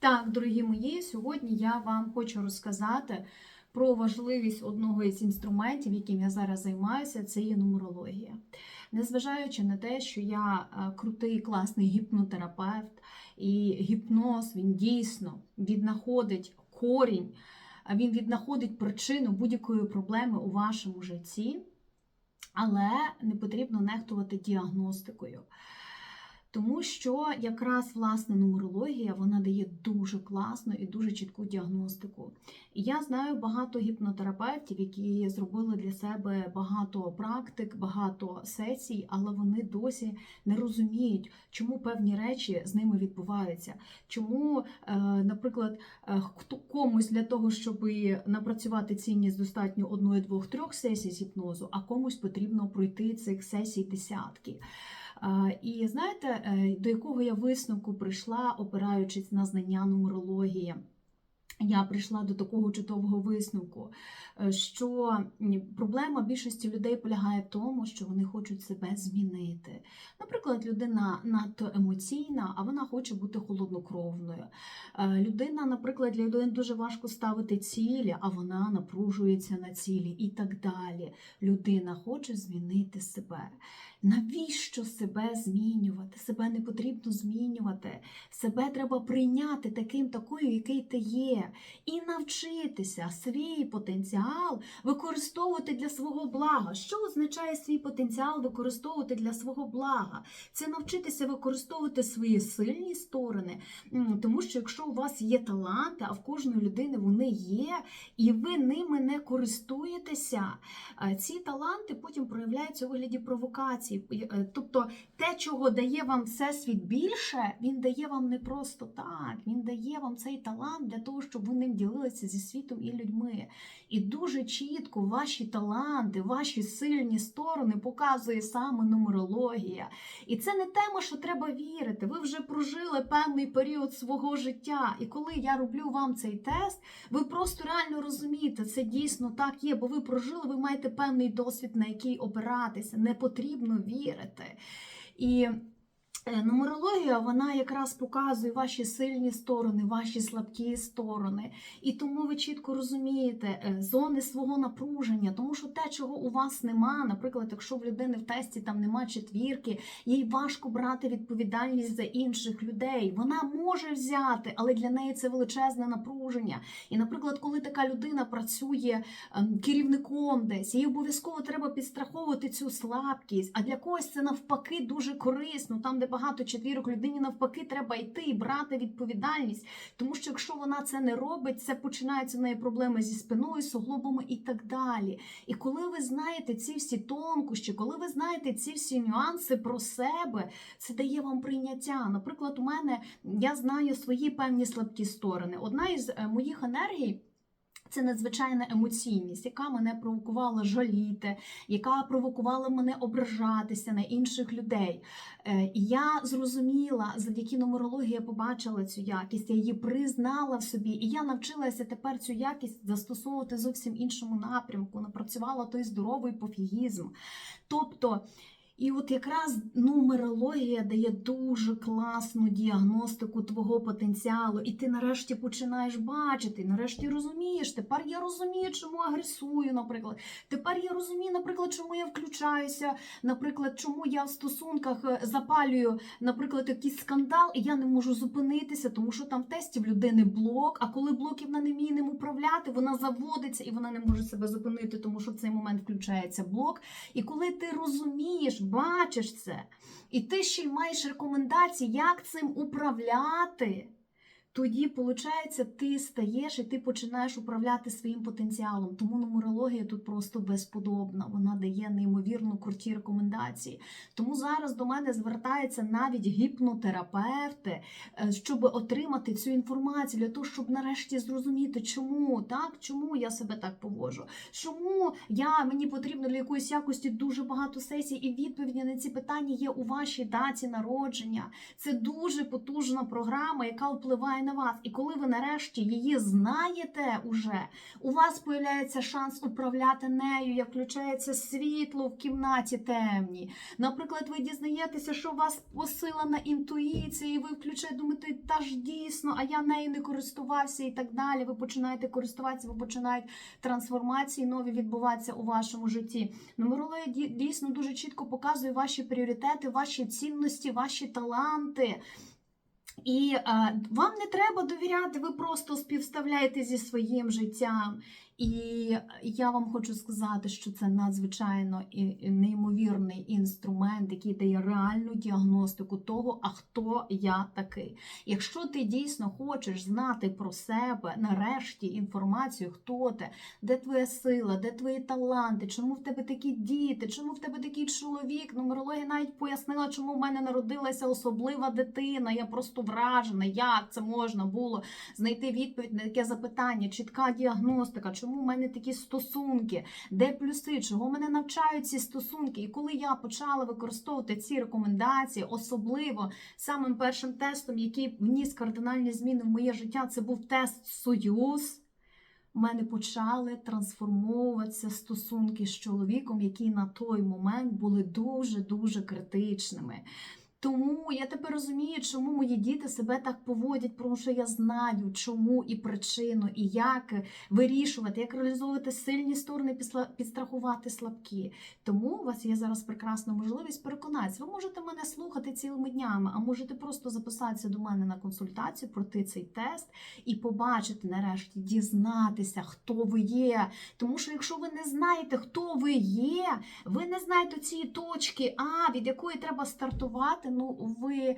Так, дорогі мої, сьогодні я вам хочу розказати про важливість одного із інструментів, яким я зараз займаюся, це є нумерологія. Незважаючи на те, що я е, крутий, класний гіпнотерапевт, і гіпноз він дійсно віднаходить корінь, він віднаходить причину будь-якої проблеми у вашому житті, але не потрібно нехтувати діагностикою. Тому що якраз власне нумерологія вона дає дуже класну і дуже чітку діагностику. І я знаю багато гіпнотерапевтів, які зробили для себе багато практик, багато сесій, але вони досі не розуміють, чому певні речі з ними відбуваються. Чому, е, наприклад, е, хто комусь для того, щоб напрацювати цінність достатньо одної, двох, трьох сесій з гіпнозу, а комусь потрібно пройти цих сесій десятки. І знаєте, е, до якого я висновку прийшла, опираючись на знання нумерології. Я прийшла до такого чудового висновку, е, що проблема більшості людей полягає в тому, що вони хочуть себе змінити. Наприклад, людина надто емоційна, а вона хоче бути холоднокровною. Е, Людина, наприклад, для людини дуже важко ставити цілі, а вона напружується на цілі і так далі. Людина хоче змінити себе. Навіщо себе змінювати? Себе не потрібно змінювати. Себе треба прийняти таким, такою, який ти є, і навчитися свій потенціал використовувати для свого блага. Що означає свій потенціал використовувати для свого блага? Це навчитися використовувати свої сильні сторони, тому що якщо у вас є таланти, а в кожної людини вони є, і ви ними не користуєтеся, е, ці таланти потім проявляються у вигляді провокацій. Е, Тобто те, чого дає вам всесвіт більше, він дає вам не просто так. Він дає вам цей талант для того, щоб ви ним ділилися зі світом і людьми. І дуже чітко ваші таланти, ваші сильні сторони показує саме нумерологія. І це не тема, що треба вірити. Ви вже прожили певний період свого життя. І коли я роблю вам цей тест, ви просто реально розумієте, це дійсно так є, бо ви прожили, ви маєте певний досвід, на який опиратися. Не потрібно вірити. І нумерологія вона якраз показує ваші сильні сторони, ваші слабкі сторони. І тому ви чітко розумієте е, зони свого напруження, тому що те, чого у вас нема, наприклад, якщо в людини в тесті там нема четвірки, їй важко брати відповідальність за інших людей. Вона може взяти, але для неї це величезне напруження. І, наприклад, коли така людина працює ем, керівником десь, їй обов'язково треба підстраховувати цю слабкість. А для когось це навпаки дуже корисно. Там, де багато четвірок, людині навпаки треба йти і брати відповідальність. Тому що якщо вона це не робить, це починаються в неї проблеми зі спиною, суглобами і так далі. І коли ви знаєте ці всі тонкощі, коли ви знаєте ці всі нюанси про себе, це дає вам прийняття. Наприклад, у мене я знаю свої певні слабкі сторони. Одна із е, моїх енергій. Це надзвичайна емоційність, яка мене провокувала жаліти, яка провокувала мене ображатися на інших людей. Е, І я зрозуміла, завдяки нумерології я побачила цю якість, я її признала в собі, і я навчилася тепер цю якість застосовувати зовсім іншому напрямку. Напрацювала той здоровий пофігізм. Тобто. І от якраз нумерологія дає дуже класну діагностику твого потенціалу, і ти нарешті починаєш бачити, нарешті розумієш. Тепер я розумію, чому агресую, наприклад. Тепер я розумію, наприклад, чому я включаюся, наприклад, чому я в стосунках е, запалюю, наприклад, якийсь скандал, і я не можу зупинитися, тому що там в тесті в людини блок. А коли блоків вона не вміє ним управляти, вона заводиться і вона не може себе зупинити, тому що в цей момент включається блок. І коли ти розумієш, бачиш це, і ти ще й маєш рекомендації, як цим управляти, тоді, виходить, ти стаєш і ти починаєш управляти своїм потенціалом. Тому нумерологія тут просто безподобна. Вона дає неймовірно круті рекомендації. Тому зараз до мене звертаються навіть гіпнотерапевти, е, щоб отримати цю інформацію, для того, щоб нарешті зрозуміти, чому так, чому я себе так поводжу, чому я мені потрібно для якоїсь якості дуже багато сесій, і відповіді на ці питання є у вашій даті народження. Це дуже потужна програма, яка впливає на вас. І коли ви нарешті її знаєте уже, у вас появляється шанс управляти нею, як включається світло в кімнаті темній. Наприклад, ви дізнаєтеся, що у вас посилена інтуїція, і ви включаєте, думаєте, та ж дійсно, а я нею не користувався і так далі. Ви починаєте користуватися, ви починають трансформації нові відбуватися у вашому житті. Нумерологія ді- дійсно дуже чітко показує ваші пріоритети, ваші цінності, ваші таланти. І е, вам не треба довіряти, ви просто співставляєте зі своїм життям. І я вам хочу сказати, що це надзвичайно і- неймовірний інструмент, який дає реальну діагностику того, а хто я такий. Якщо ти дійсно хочеш знати про себе, нарешті інформацію, хто ти, де твоя сила, де твої таланти, чому в тебе такі діти, чому в тебе такий чоловік. Нумерологія навіть пояснила, чому в мене народилася особлива дитина. Я просто вражена, як це можна було знайти відповідь на таке запитання, чітка діагностика, чому в мене такі стосунки, де плюси, чого мене навчають ці стосунки. І коли я почала використовувати ці рекомендації, особливо самим першим тестом, який вніс кардинальні зміни в моє життя, це був тест Союз. У мене почали трансформовуватися стосунки з чоловіком, які на той момент були дуже дуже критичними. Тому я тепер розумію, чому мої діти себе так поводять, тому що я знаю, чому і причину, і як вирішувати, як реалізовувати сильні сторони, підстрахувати слабкі. Тому у вас є зараз прекрасна можливість переконатися. Ви можете мене слухати цілими днями, а можете просто записатися до мене на консультацію, пройти цей тест і побачити нарешті, дізнатися, хто ви є. Тому що якщо ви не знаєте, хто ви є, ви не знаєте цієї точки, а від якої треба стартувати. Ну ви е,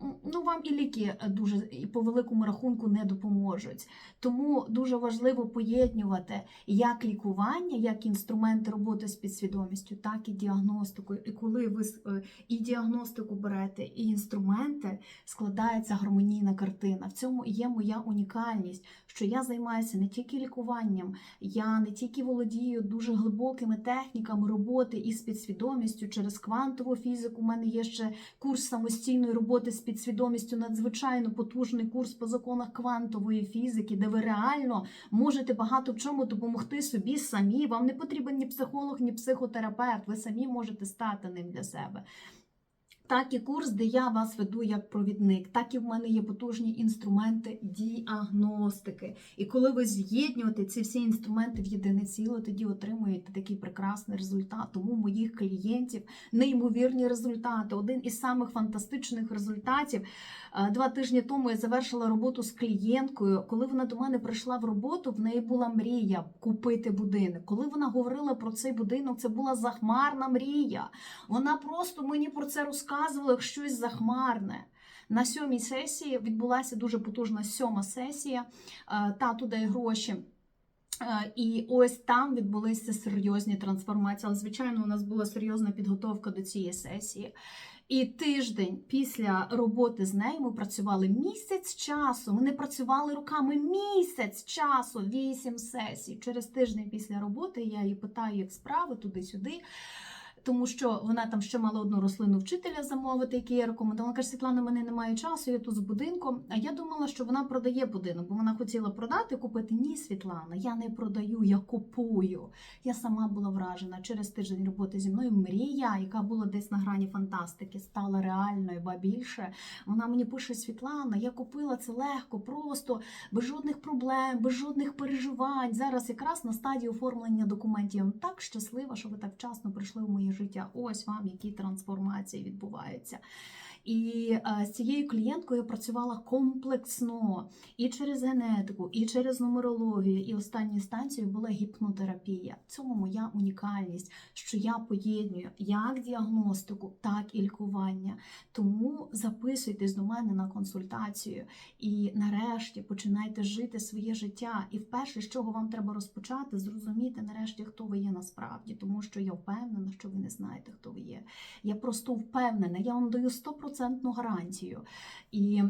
ну вам і ліки дуже і по великому рахунку не допоможуть. Тому дуже важливо поєднувати як лікування, як інструменти роботи з підсвідомістю, так і діагностикою. І коли ви е, і діагностику берете, і інструменти, складається гармонійна картина. В цьому є моя унікальність, що я займаюся не тільки лікуванням, я не тільки володію дуже глибокими техніками роботи із підсвідомістю через квантову фізику. У мене є ще курс самостійної роботи з підсвідомістю, надзвичайно потужний курс по законах квантової фізики, де ви реально можете багато в чому допомогти собі самі. Вам не потрібен ні психолог, ні психотерапевт. Ви самі можете стати ним для себе. Так і курс, де я вас веду як провідник, так і в мене є потужні інструменти діагностики. І коли ви з'єднуєте ці всі інструменти в єдине ціле, тоді отримуєте такий прекрасний результат. Тому моїх клієнтів неймовірні результати. Один із самих фантастичних результатів. Е, Два тижні тому я завершила роботу з клієнткою. Коли вона до мене прийшла в роботу, в неї була мрія купити будинок. Коли вона говорила про цей будинок, це була захмарна мрія. Вона просто мені про це розказувала як щось захмарне. На сьомій сесії відбулася дуже потужна сьома сесія. е, Тату дає гроші. Е, І ось там відбулися серйозні трансформації. Але, звичайно, у нас була серйозна підготовка до цієї сесії. І тиждень після роботи з нею ми працювали місяць часу. Ми не працювали руками місяць часу, вісім сесій. Через тиждень після роботи я її питаю, як справи туди-сюди. Тому що вона там ще мала одну рослину вчителя замовити, який я рекомендувала. Каже, Світлана, мене немає часу, я тут з будинком. А я думала, що вона продає будинок, бо вона хотіла продати, купити. Ні, Світлана, я не продаю, я купую. Я сама була вражена. Через тиждень роботи зі мною мрія, яка була десь на грані фантастики, стала реальною, ба більше. Вона мені пише: Світлана, я купила це легко, просто без жодних проблем, без жодних переживань. Зараз якраз на стадії оформлення документів. Я вам так щаслива, що ви так вчасно прийшли в моє життя. Ось вам які трансформації відбуваються. І е, з цією клієнткою я працювала комплексно і через генетику, і через нумерологію, і останньою станцією була гіпнотерапія. В цьому моя унікальність, що я поєдную як діагностику, так і лікування. Тому записуйтесь до мене на консультацію і нарешті починайте жити своє життя. І вперше, з чого вам треба розпочати, зрозуміти нарешті, хто ви є насправді, тому що я впевнена, що ви не знаєте, хто ви є. Я просто впевнена, я вам даю стопроцентну гарантію. І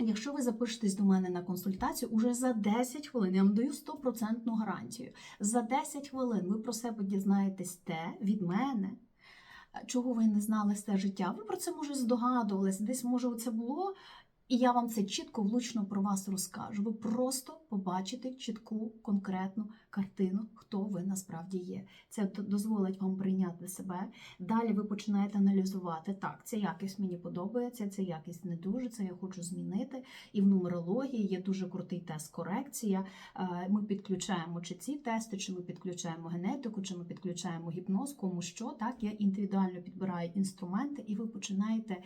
Якщо ви запишетесь до мене на консультацію, уже за 10 хвилин я вам даю стопроцентну гарантію. За 10 хвилин ви про себе дізнаєтесь те від мене, чого ви не знали все життя. Ви про це може здогадувалися, десь може це було І я вам це чітко, влучно про вас розкажу. Ви просто побачите чітку, конкретну картину, хто ви насправді є. Це дозволить вам прийняти себе. Далі ви починаєте аналізувати. Так, ця якість мені подобається, ця якість не дуже, це я хочу змінити. І в нумерології є дуже крутий тест корекція. Е, Ми підключаємо чи ці тести, чи ми підключаємо генетику, чи ми підключаємо гіпноз, кому що. Так, я індивідуально підбираю інструменти, і ви починаєте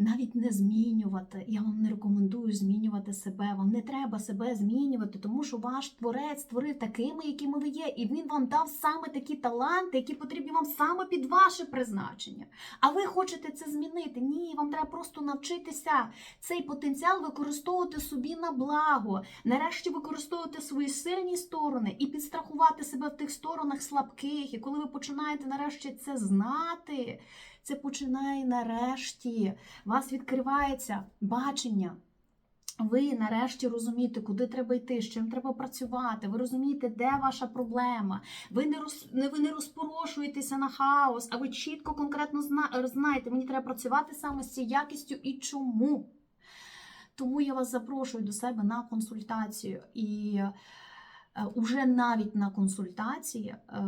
навіть не змінювати. Я вам не рекомендую змінювати себе. Вам не треба себе змінювати, тому що ваш творець створив такими, якими ви є, і він вам дав саме такі таланти, які потрібні вам саме під ваше призначення. А ви хочете це змінити? Ні, вам треба просто навчитися цей потенціал використовувати собі на благо. Нарешті використовувати свої сильні сторони і підстрахувати себе в тих сторонах слабких. І коли ви починаєте нарешті це знати, це починає нарешті. У вас відкривається бачення. Ви нарешті розумієте, куди треба йти, з чим треба працювати. Ви розумієте, де ваша проблема. Ви не роз, ви не розпорошуєтеся на хаос, а ви чітко, конкретно зна, знаєте, мені треба працювати саме з цією якістю і чому. Тому я вас запрошую до себе на консультацію. І уже навіть на консультації е,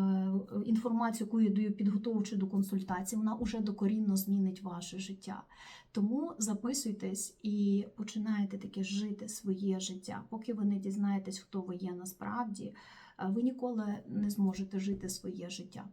інформацію, яку я даю підготовчу до консультації, вона уже докорінно змінить ваше життя. Тому записуйтесь і починайте таке жити своє життя. Поки ви не дізнаєтесь, хто ви є насправді, е, ви ніколи не зможете жити своє життя.